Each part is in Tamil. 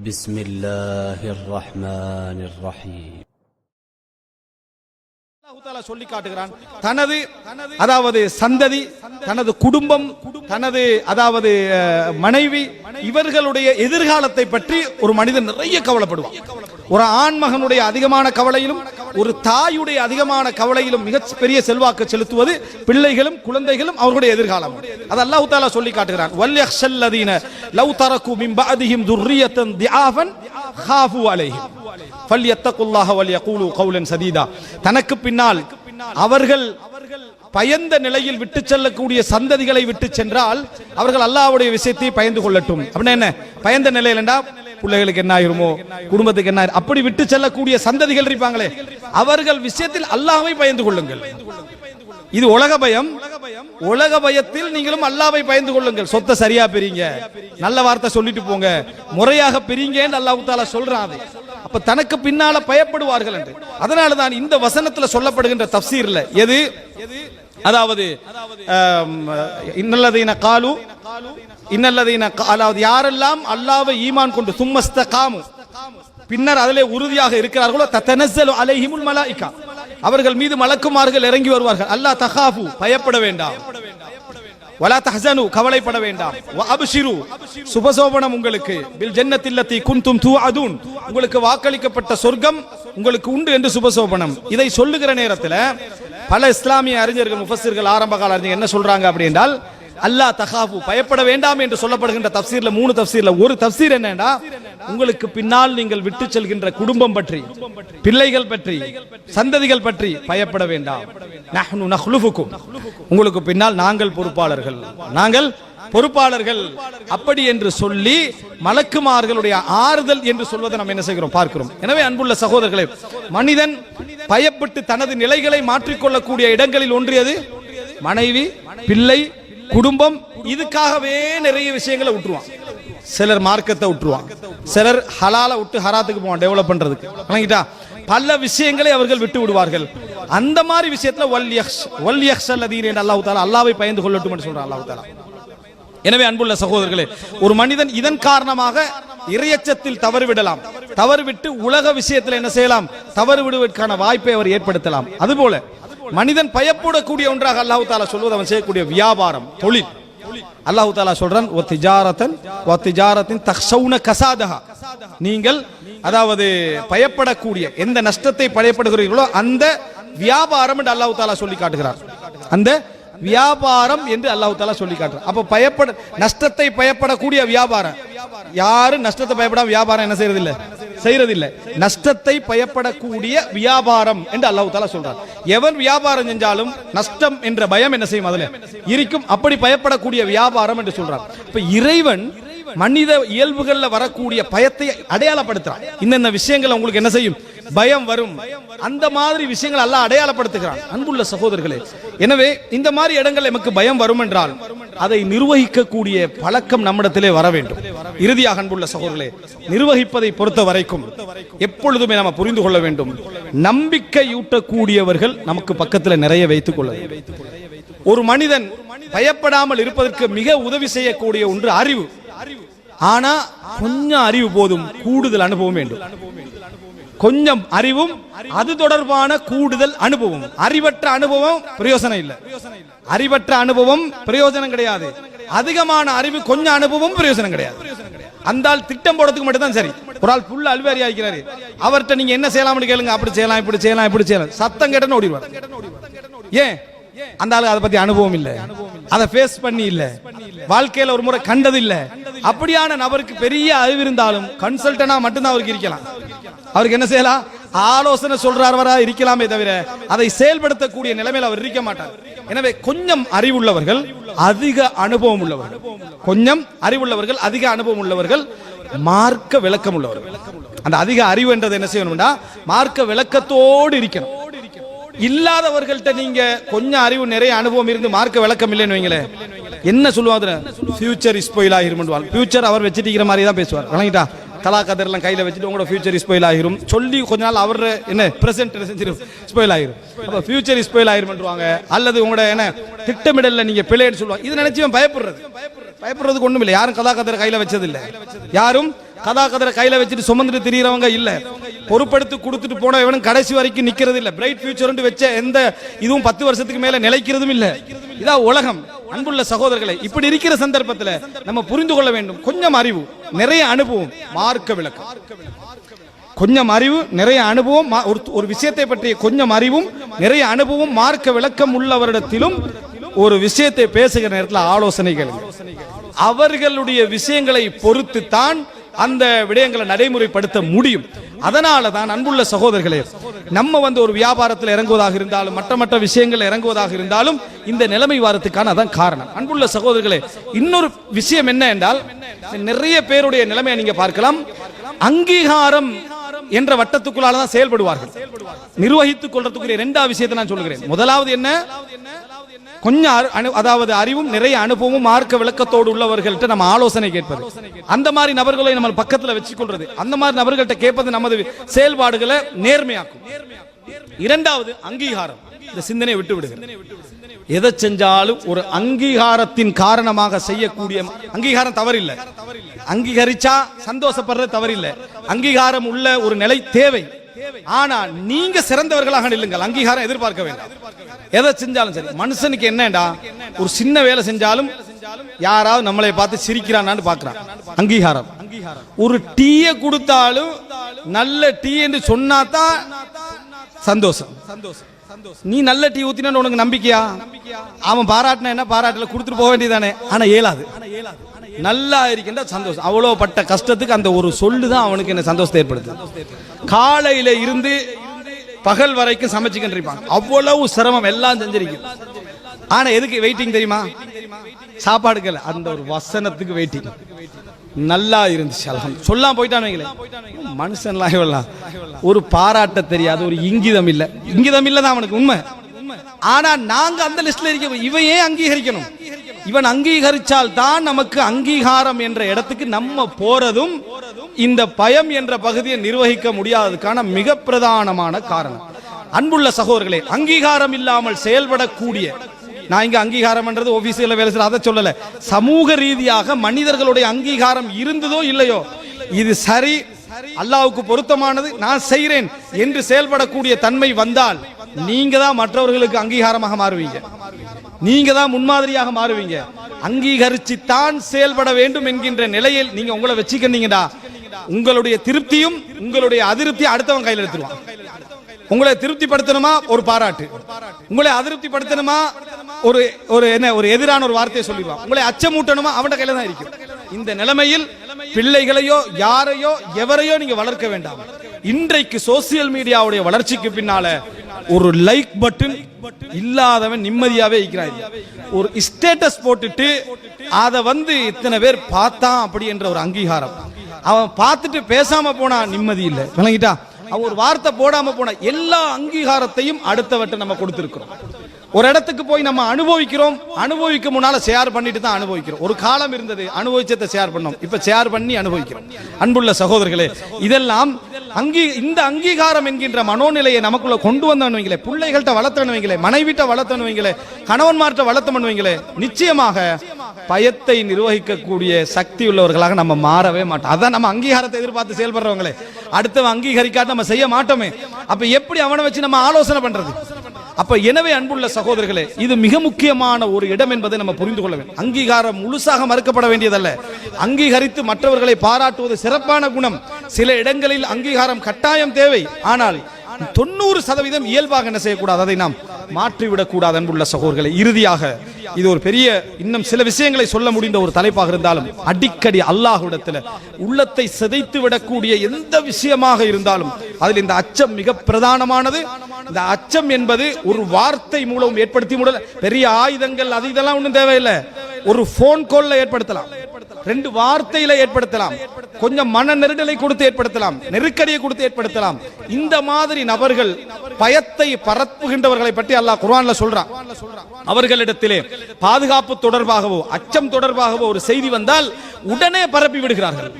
بسم الله الرحمن الرحيم அல்லாஹ் தஆலா சொல்லி காட்டுகிறான் தனது அதாவது சந்ததி தனது குடும்பம் தனது அதாவது அஹ், மனைவி இவர்களுடைய எதிர்காலத்தை பற்றி ஒரு மனிதன் நிறைய கவலைப்படுவான் ஒரு ஆண் மகனுடைய அதிகமான கவலையிலும் ஒரு தாயுடைய அதிகமான கவலையிலும் மிக பெரிய செல்வாக்கு செலுத்துவது பிள்ளைகளும் குழந்தைகளும் அவர்களுடைய எதிர்காலம். அது அல்லாஹ் தாலா சொல்லி காட்டுகிறான். வல்யஹ்ஷல்லதீன லவ் தரக்கு மின் பஅதிஹிம் துர்ரியத்தன் திஆஃபன் காஃபு அலைஹிம். ஃபல்யத்தகுல்லாஹ வல்யகூலு கௌலன் சதீதா. தனக்கு பின்னால் அவர்கள் பயந்த நிலையில் விட்டு செல்லக்கூடிய சந்ததிகளை விட்டு சென்றால் அவர்கள் அல்லாவுடைய விஷயத்தை பயந்து கொள்ளட்டும். அப்படின்னா என்ன? பயந்த நிலையில் என்றா பிள்ளைகளுக்கு என்ன ஆயிருமோ குடும்பத்துக்கு என்ன ஆயிரும் அப்படி விட்டு செல்லக்கூடிய சந்ததிகள் இருப்பாங்களே அவர்கள் விஷயத்தில் அல்லாஹ்வை பயந்து கொள்ளுங்கள். இது உலக பயம். உலக பயத்தில் நீங்களும் அல்லாவை பயந்து கொள்ளுங்கள். சொத்தை சரியா பிரிங்க. நல்ல வார்த்தை சொல்லிட்டு போங்க. முறையாக பிரிங்கன்னு அல்லாஹ் தாலா சொல்றான் அது. அப்ப தனக்கு பின்னால பயப்படுவார்கள் என்று. அதனால தான் இந்த வசனத்துல சொல்லப்படுகின்ற தப்சீர்ல எது? அதாவது இன்னல்லதீன காலு இன்னல்லதீன அதாவது யாரெல்லாம் அல்லாவை ஈமான் கொண்டு சும்மஸ்த காமு பின்னர் அதிலே உறுதியாக இருக்கிறார்களோ தத்தனசல் அலைஹிமுல் மலாயிகா. அவர்கள் மீது மலக்குமார்கள் இறங்கி வருவார்கள். அல்லாஹ் தகாஃபு பயப்பட வேண்டாம். வலா தஹசனு கவலைப்பட வேண்டாம். வ சுபசோபனம் உங்களுக்கு. பில் ஜன்னத்தில்லத்தி தூ அதுன் உங்களுக்கு வாக்களிக்கப்பட்ட சொர்க்கம் உங்களுக்கு உண்டு என்று சுபசோபனம். இதை சொல்லுகிற நேரத்தில் பல இஸ்லாமிய அறிஞர்கள் முஃபஸிர்கள் ஆரம்ப கால அறிஞர்கள் என்ன சொல்றாங்க அப்படின்றால் அல்லாஹ் தகாஃபு பயப்பட வேண்டாம் என்று சொல்லப்படுகின்ற தப்சீர்ல மூணு தப்சீர்ல. ஒரு தப்சீர் என்னன்னா உங்களுக்கு பின்னால் நீங்கள் விட்டு செல்கின்ற குடும்பம் பற்றி பிள்ளைகள் பற்றி சந்ததிகள் பற்றி பயப்பட வேண்டாம். நஹ்னு உங்களுக்கு பின்னால் நாங்கள் பொறுப்பாளர்கள். நாங்கள் பொறுப்பாளர்கள். அப்படி என்று சொல்லி மலக்குமார்களுடைய ஆறுதல் என்று சொல்வதை நாம் என்ன செய்கிறோம்? பார்க்கிறோம். எனவே அன்புள்ள சகோதரர்களே மனிதன் பயப்பட்டு தனது நிலைகளை மாற்றிக்கொள்ளக்கூடிய இடங்களில் ஒன்றியது மனைவி பிள்ளை குடும்பம் இதுக்காகவே நிறைய விஷயங்களை விட்டுருவான். சிலர் மார்க்கத்தை விட்டுருவான். சிலர் ஹலால விட்டு ஹராத்துக்கு போவான் டெவலப் பண்றதுக்கு. வணங்கிட்டா பல விஷயங்களை அவர்கள் விட்டு விடுவார்கள். அந்த மாதிரி விஷயத்துல வல் யக்ஸ் வல் யக்ஸ் அல்லதீன் என்று அல்லாஹ் தாலா அல்லாவை பயந்து கொள்ளட்டும் என்று சொல்றான் அல்லாஹ் தாலா எனவே அன்புள்ள சகோதரர்களே ஒரு மனிதன் இதன் காரணமாக இறையச்சத்தில் தவறு விடலாம் தவறு விட்டு உலக விஷயத்தில் என்ன செய்யலாம்? தவறு விடுவதற்கான வாய்ப்பை அவர் ஏற்படுத்தலாம். அதுபோல மனிதன் பயப்படக்கூடிய ஒன்றாக அல்லாஹு தாலா சொல்வது அவன் செய்யக்கூடிய வியாபாரம் தொழில். அல்லாஹு தாலா சொல்றான் ஒ திஜாரத்தன் ஒ திஜாரத்தின் தக்ஷவுன கசாதஹா. நீங்கள் அதாவது பயப்படக்கூடிய எந்த நஷ்டத்தை பயப்படுகிறீர்களோ அந்த வியாபாரம் என்று அல்லாஹு தாலா சொல்லி காட்டுகிறார். அந்த வியாபாரம் என்று அல்லாஹு தாலா சொல்லி காட்டுறார் அப்ப பயப்பட நஷ்டத்தை பயப்படக்கூடிய வியாபாரம். யாரும் நஷ்டத்தை பயப்படாம வியாபாரம் என்ன செய்யறது இல்ல செய்யறது இல்ல நஷ்டத்தை பயப்படக்கூடிய வியாபாரம் என்று அல்லாஹு தாலா சொல்றார் எவன் வியாபாரம் செஞ்சாலும் நஷ்டம் என்ற பயம் என்ன செய்யும் அதுல? இருக்கும். அப்படி பயப்படக்கூடிய வியாபாரம் என்று சொல்றார் இப்ப இறைவன் மனித இயல்புகள்ல வரக்கூடிய பயத்தை அடையாளப்படுத்துறான். இன்னென்ன விஷயங்கள் உங்களுக்கு என்ன செய்யும்? பயம் வரும். அந்த மாதிரி விஷயங்கள் எல்லாம் அடையாளப்படுத்துகிறான். அன்புள்ள சகோதரர்களே எனவே இந்த மாதிரி இடங்கள் நமக்கு பயம் வரும் என்றால் அதை நிர்வகிக்கக்கூடிய பழக்கம் நம்மிடத்திலே வர வேண்டும். இறுதியாக அன்புள்ள சகோதரர்களே நிர்வகிப்பதை பொறுத்த வரைக்கும் எப்பொழுதுமே நம்ம புரிந்து கொள்ள வேண்டும். நம்பிக்கையூட்டக்கூடியவர்கள் நமக்கு பக்கத்தில் நிறைய வைத்துக் கொள்ள ஒரு மனிதன் பயப்படாமல் இருப்பதற்கு மிக உதவி செய்யக்கூடிய ஒன்று அறிவு. ஆனா கொஞ்சம் அறிவு போதும் கூடுதல் அனுபவம் வேண்டும். கொஞ்சம் அறிவும் அது தொடர்பான கூடுதல் அனுபவம். அறிவற்ற அனுபவம் பிரயோசனம் இல்லை. அறிவற்ற அனுபவம் பிரயோஜனம் கிடையாது. அதிகமான அறிவு கொஞ்சம் அனுபவம் பிரயோஜனம் கிடையாது. அந்த ஆள் திட்டம் போடுறதுக்கு மட்டும் தான் சரி. ஒரு ஆள் புல் அல்வாரி ஆகிறாரு அவர்கிட்ட நீங்க என்ன செய்யலாம்னு கேளுங்க. அப்படி செய்யலாம் இப்படி செய்யலாம் இப்படி செய்யலாம். சத்தம் கேட்டன்னு ஓடிடுவார். ஏன்? அந்த ஆளுக்கு அதை பத்தி அனுபவம் இல்ல. அதை ஃபேஸ் பண்ணி இல்ல. வாழ்க்கையில ஒரு முறை கண்டது இல்ல. அப்படியான நபருக்கு பெரிய அறிவு இருந்தாலும் கன்சல்டனா மட்டும்தான் அவருக்கு இருக்கலாம். அவருக்கு என்ன செய்யலாம்? ஆலோசனை சொல்றாரவரா இருக்கலாமே தவிர அதை செயல்படுத்தக்கூடிய நிலைமையில் அவர் இருக்க மாட்டார். எனவே கொஞ்சம் அறிவுள்ளவர்கள் அதிக அனுபவம் உள்ளவர்கள். கொஞ்சம் அறிவுள்ளவர்கள் அதிக அனுபவம் உள்ளவர்கள் மார்க்க விளக்கம் உள்ளவர்கள் அந்த அதிக அறிவு என்றது என்ன செய்யணும்னா மார்க்க விளக்கத்தோடு இருக்கணும். இல்லாதவர்கள்ட்ட நீங்க கொஞ்சம் அறிவு நிறைய அனுபவம் இருந்து மார்க்க விளக்கம் இல்லைன்னு வைங்களேன். என்ன சொல்லுவாங்க ஃபியூச்சர் இஸ் ஆகிரும் ஃபியூச்சர் அவர் வச்சுட்டு மாதிரி தான் பேசுவார். வழங்கிட்டா தலா கதர்லாம் கையில வச்சுட்டு உங்களோட ஃபியூச்சர் ஸ்பாயில் ஆகிரும். சொல்லி கொஞ்ச நாள் அவர் என்ன பிரசன்ட் செஞ்சிடும் ஸ்பாயில் ஆகிரும். அப்போ ஃபியூச்சர் ஸ்பாயில் ஆகிரும்ன்றாங்க அல்லது உங்களோட என்ன திட்டமிடலில் நீங்க பிழைன்னு சொல்லுவாங்க. இது நினச்சி பயப்படுறது. பயப்படுறதுக்கு ஒண்ணும் இல்லை யாரும் கதா கதர் கையில வச்சது இல்லை யாரும் கதா கதரை கையில வச்சுட்டு சுமந்துட்டு திரியறவங்க இல்ல. பொறுப்படுத்தி கொடுத்துட்டு போன இவனும் கடைசி வரைக்கும் நிக்கிறது இல்ல. பிரைட் ஃபியூச்சர் வச்ச எந்த இதுவும் பத்து வருஷத்துக்கு மேல நிலைக்கிறதும் இல்ல. இதா உலகம். அன்புள்ள சகோதரர்களை இப்படி இருக்கிற சந்தர்ப்பத்துல நம்ம புரிந்து கொள்ள வேண்டும். கொஞ்சம் அறிவு நிறைய அனுபவம் மார்க்க விளக்கம். கொஞ்சம் அறிவு நிறைய அனுபவம் ஒரு விஷயத்தை பற்றிய கொஞ்சம் அறிவும் நிறைய அனுபவம் மார்க்க விளக்கம் உள்ளவரிடத்திலும் ஒரு விஷயத்தை பேசுகிற நேரத்தில் ஆலோசனைகள். அவர்களுடைய விஷயங்களை பொறுத்து தான் அந்த விடயங்களை நடைமுறைப்படுத்த முடியும். அதனால தான் அன்புள்ள சகோதரர்களே நம்ம வந்து ஒரு வியாபாரத்தில் இறங்குவதாக இருந்தாலும் மற்ற மற்ற விஷயங்கள் இறங்குவதாக இருந்தாலும் இந்த நிலைமை வாரத்துக்கான அதான் காரணம். அன்புள்ள சகோதரர்களே இன்னொரு விஷயம் என்ன என்றால் நிறைய பேருடைய நிலைமையை நீங்க பார்க்கலாம். அங்கீகாரம் என்ற வட்டத்துக்குள்ளால தான் செயல்படுவார்கள். நிர்வகித்துக் கொள்றதுக்குரிய இரண்டாவது விஷயத்தை நான் சொல்லுகிறேன். முதலாவது என்ன? கொஞ்சம் அனு- அதாவது அறிவும் நிறைய அனுபவமும் மார்க்க விளக்கத்தோடு உள்ளவர்கள்ட்ட நம்ம ஆலோசனை கேட்பது. அந்த மாதிரி நபர்களை நம்ம பக்கத்துல வச்சுக்கொள்றது. அந்த மாதிரி நபர்கள்ட்ட கேட்பது நமது செயல்பாடுகளை நேர்மையாக்கும். இரண்டாவது அங்கீகாரம். இந்த சிந்தனை விட்டு விடுகிறது. எதை செஞ்சாலும் ஒரு அங்கீகாரத்தின் காரணமாக செய்யக்கூடிய அங்கீகாரம் தவறில்லை. அங்கீகரிச்சா சந்தோஷப்படுறது தவறில்லை. அங்கீகாரம் உள்ள ஒரு நிலை தேவை. ஆனா நீங்க சிறந்தவர்களாக நில்லுங்கள். அங்கீகாரம் எதிர்பார்க்க வேண்டாம். எதை செஞ்சாலும் சரி. மனுஷனுக்கு என்னடா? ஒரு சின்ன வேலை செஞ்சாலும் யாராவது நம்மளை பார்த்து சிரிக்கிறானான்னு பாக்குறான் அங்கீகாரம். ஒரு டீயை கொடுத்தாலும் நல்ல டீ என்று சொன்னாதான் சந்தோஷம் சந்தோஷம். நீ நல்ல டீ ஊத்தினா உனக்கு நம்பிக்கையா? அவன் பாராட்டினா என்ன? பாராட்டல கொடுத்துட்டு போக வேண்டியதானே ஆனா இயலாது நல்லா இருக்கின்ற சந்தோஷம். அவ்வளோ பட்ட கஷ்டத்துக்கு அந்த ஒரு சொல்லு தான் அவனுக்கு என்ன சந்தோஷத்தை ஏற்படுத்து காலையில இருந்து பகல் வரைக்கும் சமைச்சுக்கிட்டு இருப்பான். அவ்வளவு சிரமம் எல்லாம் செஞ்சிருக்கும் ஆனா எதுக்கு வெயிட்டிங் தெரியுமா? சாப்பாடுக்கல அந்த ஒரு வசனத்துக்கு வெயிட்டிங் நல்லா இருந்துச்சு அல்ஹம் சொல்லாம போயிட்டான்னு மனுஷன்லாம் இவெல்லாம் ஒரு பாராட்ட தெரியாது ஒரு இங்கிதம் இல்ல. இங்கிதம் இல்லை தான் அவனுக்கு உண்மை. ஆனா நாங்க அந்த லிஸ்ட்ல இருக்க இவன் ஏன் அங்கீகரிக்கணும்? இவன் அங்கீகரிச்சால் தான் நமக்கு அங்கீகாரம் என்ற இடத்துக்கு நம்ம போறதும் இந்த பயம் என்ற பகுதியை நிர்வகிக்க முடியாததுக்கான மிக பிரதானமான காரணம். அன்புள்ள சகோதரர்களே அங்கீகாரம் இல்லாமல் செயல்படக்கூடிய நான் இங்க அங்கீகாரம்ன்றது ஆபீஸ்ல வேலை செய்யற அதை சொல்லல. சமூக ரீதியாக மனிதர்களுடைய அங்கீகாரம் இருந்ததோ இல்லையோ இது சரி அல்லாவுக்கு பொருத்தமானது நான் செய்கிறேன் என்று செயல்படக்கூடிய தன்மை வந்தால் நீங்க தான் மற்றவர்களுக்கு அங்கீகாரமாக மாறுவீங்க. நீங்க தான் முன்மாதிரியாக மாறுவீங்க. அங்கீகரிச்சு தான் செயல்பட வேண்டும் என்கின்ற நிலையில் நீங்க உங்களை வச்சுக்கிறீங்கடா உங்களுடைய திருப்தியும் உங்களுடைய அதிருப்தி அடுத்தவன் கையில் எடுத்துருவான். உங்களை திருப்திப்படுத்தணுமா? ஒரு பாராட்டு. உங்களை அதிருப்திப்படுத்தணுமா? ஒரு ஒரு என்ன ஒரு எதிரான ஒரு வார்த்தையை சொல்லிடுவான். உங்களை அச்சமூட்டணுமா? அவன் கையில தான் இருக்கும். இந்த நிலைமையில் பிள்ளைகளையோ யாரையோ எவரையோ நீங்க வளர்க்க வேண்டாம். இன்றைக்கு சோசியல் மீடியாவுடைய வளர்ச்சிக்கு பின்னால ஒரு லைக் பட்டன் இல்லாதவன் நிம்மதியாவே இருக்கிறான் ஒரு ஸ்டேட்டஸ் போட்டுட்டு அதை வந்து இத்தனை பேர் பார்த்தான் அப்படி என்ற ஒரு அங்கீகாரம். அவன் பார்த்துட்டு பேசாம போனா நிம்மதி இல்லை. விளங்கிட்டா? அவன் ஒரு வார்த்தை போடாம போன எல்லா அங்கீகாரத்தையும் அடுத்தவற்றை நம்ம கொடுத்திருக்கிறோம். ஒரு இடத்துக்கு போய் நம்ம அனுபவிக்கிறோம். அனுபவிக்க முன்னால ஷேர் பண்ணிட்டு தான் அனுபவிக்கிறோம். ஒரு காலம் இருந்தது அனுபவிச்சதை ஷேர் பண்ணோம். இப்ப ஷேர் பண்ணி அனுபவிக்கிறோம். அன்புள்ள சகோதரர்களே இதெல்லாம் அங்கீ இந்த அங்கீகாரம் என்கின்ற மனோநிலையை நமக்குள்ள கொண்டு வந்தவன் பிள்ளைகள்கிட்ட வளர்த்தனுவிங்களே மனைவிட்ட வளர்த்தவன் வைங்களே கணவன்மார்ட்ட வளர்த்தவன் நிச்சயமாக பயத்தை நிர்வகிக்கக்கூடிய சக்தி உள்ளவர்களாக நம்ம மாறவே மாட்டோம். அதான் நம்ம அங்கீகாரத்தை எதிர்பார்த்து செயல்படுறவங்களே. அடுத்தவன் அங்கீகரிக்காத நம்ம செய்ய மாட்டோமே. அப்ப எப்படி அவனை வச்சு நம்ம ஆலோசனை பண்றது? அப்ப எனவே அன்புள்ள சகோதரர்களே இது மிக முக்கியமான ஒரு இடம் என்பதை நம்ம புரிந்து கொள்ள வேண்டும். அங்கீகாரம் முழுசாக மறுக்கப்பட வேண்டியதல்ல. அங்கீகரித்து மற்றவர்களை பாராட்டுவது சிறப்பான குணம். சில இடங்களில் அங்கீகாரம் கட்டாயம் தேவை. ஆனால் தொண்ணூறு சதவீதம் இயல்பாக என்ன செய்யக்கூடாது? அதை நாம் மாற்றிவிடக் கூடாது அன்புள்ள சகோதரர்களை. இறுதியாக இது ஒரு பெரிய இன்னும் சில விஷயங்களை சொல்ல முடிந்த ஒரு தலைப்பாக இருந்தாலும் அடிக்கடி அல்லாஹ்விடத்தில் உள்ளத்தை சிதைத்து விடக்கூடிய எந்த விஷயமாக இருந்தாலும் அதில் இந்த அச்சம் மிக பிரதானமானது. இந்த அச்சம் என்பது ஒரு வார்த்தை மூலம் ஏற்படுத்தி முடியல பெரிய ஆயுதங்கள் அது இதெல்லாம் ஒன்றும் தேவையில்லை. ஒரு போன் கால்ல ஏற்படுத்தலாம். ரெண்டு வார்த்தையில ஏற்படுத்தலாம். கொஞ்சம் மன நெருடலை கொடுத்து ஏற்படுத்தலாம். நெருக்கடியை கொடுத்து ஏற்படுத்தலாம். இந்த மாதிரி நபர்கள் பயத்தை பரப்புகின்றவர்களை பற்றி அல்லாஹ் குர்ஆன்ல சொல்றான். அவர்களிடத்திலே பாதுகாப்பு தொடர்பாகவோ அச்சம் தொடர்பாகவோ ஒரு செய்தி வந்தால் உடனே பரப்பி விடுகிறார்கள்.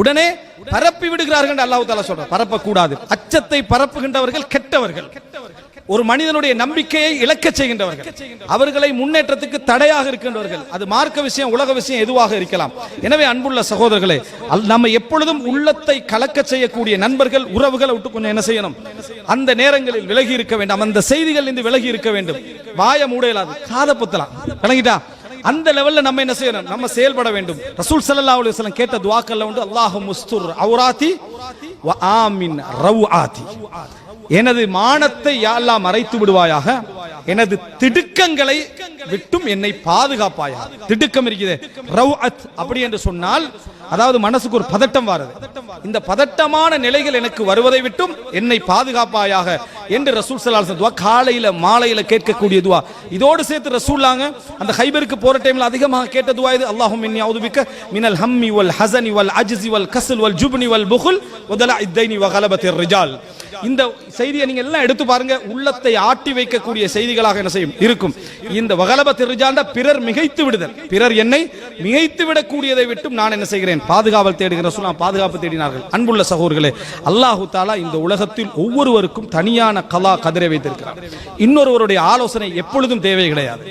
உடனே பரப்பி விடுகிறார்கள் அல்லாஹு தாலா சொல்றான். பரப்பக்கூடாது. அச்சத்தை பரப்புகின்றவர்கள் கெட்டவர்கள். ஒரு மனிதனுடைய நம்பிக்கையை இழக்கச் செய்கின்றவர்கள். அவர்களை முன்னேற்றத்துக்கு தடையாக இருக்கின்றவர்கள். அது மார்க்க விஷயம் உலக விஷயம் எதுவாக இருக்கலாம். எனவே அன்புள்ள சகோதரர்களே அல்- நம்ம எப்பொழுதும் உள்ளத்தை கலக்க செய்யக்கூடிய நண்பர்கள் உறவுகளை விட்டு கொஞ்சம் என்ன செய்யணும்? அந்த நேரங்களில் விலகி இருக்க வேண்டாம். அந்த செய்திகள் இருந்து விலகி இருக்க வேண்டும். வாய மூடையலாது காதை பொத்தலாம். விளங்கிட்டா? அந்த லெவல்ல நம்ம என்ன செய்யணும்? நம்ம செயல்பட வேண்டும். ரசூல் சல்லா அலி வஸல்லம் கேட்ட துவாக்கல்ல உண்டு அல்லாஹு முஸ்துர் அவுராத்தி ஆமின் ரவு ஆதி எனது மானத்தை யா மறைத்து விடுவாயாக எனது திடுக்கங்களை விட்டும் என்னை பாதுகாப்பாயா திடுக்கம் இருக்குது. ரவுஅத் அப்படி என்று சொன்னால் அதாவது மனசுக்கு ஒரு பதட்டம் வருது. இந்த பதட்டமான நிலைகள் எனக்கு வருவதை விட்டும் என்னை பாதுகாப்பாயாக என்று ரசூல் சலாசன் துவா காலையில மாலையில கேட்கக்கூடிய துவா. இதோடு சேர்த்து ரசூல்லாங்க அந்த ஹைபருக்கு போற டைம்ல அதிகமாக கேட்ட துவா இது அல்லாஹும் மின்னி அவுதுபிக்க மினல் ஹம்மி வல் ஹசனி வல் அஜ்ஸி வல் கசல் வல் ஜுப்னி வல் புகுல் முதலா இத்தைனி வ ரிஜால். இந்த செய்தியை நீங்க எல்லாம் எடுத்து பாருங்க உள்ளத்தை ஆட்டி வைக்கக்கூடிய செய்திகளாக என்ன செய்யும்? இருக்கும். இந்த வகலப திருஜாண்ட பிறர் மிகைத்து விடுதல். பிறர் என்னை மிகைத்து விடக்கூடியதை விட்டும் நான் என்ன செய்கிறேன்? பாதுகாவல் தேடுகிற சொல்லலாம் பாதுகாப்பு தேடினார்கள். அன்புள்ள சகோதரர்களே அல்லாஹு தாலா இந்த உலகத்தில் ஒவ்வொருவருக்கும் தனியான கலா கதிரை வைத்திருக்கிறார். இன்னொருவருடைய ஆலோசனை எப்பொழுதும் தேவை கிடையாது.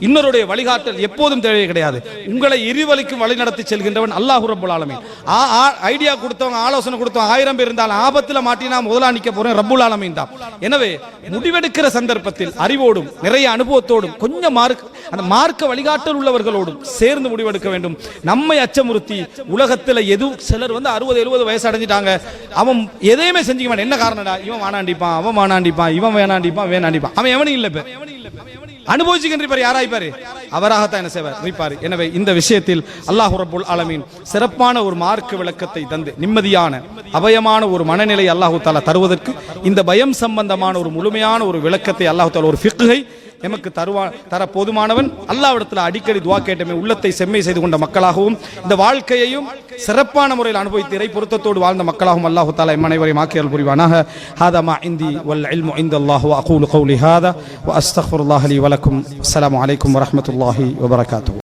இன்னொருடைய வழிகாட்டல் எப்போதும் தேவை கிடையாது. உங்களை இருவலிக்கும் வழி நடத்தி செல்கின்றவன் அல்லாஹ் ரப்பல் ஆலமீன். ஆ- ஆ- ஐடியா கொடுத்தவங்க ஆலோசனை கொடுத்தவங்க ஆயிரம் பேர் இருந்தாலும் ஆபத்துல மாட்டினா முதலா நிக்க போறேன் ரப்புல் ஆலமீன் தான். எனவே முடிவெடுக்கிற சந்தர்ப்பத்தில் அறிவோடும் நிறைய அனுபவத்தோடும் கொஞ்சம் மார்க் அந்த மார்க்க வழிகாட்டல் உள்ளவர்களோடும் சேர்ந்து முடிவெடுக்க வேண்டும். நம்மை அச்சமுறுத்தி உலகத்துல எது சிலர் வந்து அறுபது எழுபது வயசு அடைஞ்சிட்டாங்க. அவன் எதையுமே செஞ்சுக்க மாட்டான். என்ன காரணம்டா? இவன் வானாண்டிப்பான் அவன் வானாண்டிப்பான் இவன் வேணாண்டிப்பான் வேணாண்டிப்பான். அவன் எவனும் இல்லை இப்போ. அனுபவிச்சுக்கின்ற யாராய்ப்பாரு அவராகத்தான் என்ன செய்வார்? இருப்பார் எனவே இந்த விஷயத்தில் அல்லாஹ் ரபுல் ஆலமீன் சிறப்பான ஒரு மார்க்க விளக்கத்தை தந்து நிம்மதியான அபயமான ஒரு மனநிலை அல்லாஹு தாலா தருவதற்கு இந்த பயம் சம்பந்தமான ஒரு முழுமையான ஒரு விளக்கத்தை அல்லாஹு தாலா ஒரு ஃபிக்குகை எமக்கு தருவா தர போதுமானவன். அல்லாவிடத்தில் அடிக்கடி துவா கேட்டமே உள்ளத்தை செம்மை செய்து கொண்ட மக்களாகவும் இந்த வாழ்க்கையையும் சிறப்பான முறையில் அனுபவித்து இறை பொருத்தத்தோடு வாழ்ந்த மக்களாகவும் அல்லாஹு தாலா எம் அனைவரையும் ஆக்கியல் புரிவானாக. ஹாதமா இந்தி வல் இல்மு இந்த அல்லாஹு அகூலு கௌலி ஹாதா. வ வலக்கும் அஸ்லாம் அலைக்கும் வரமத்துல்லாஹி வபரகாத்து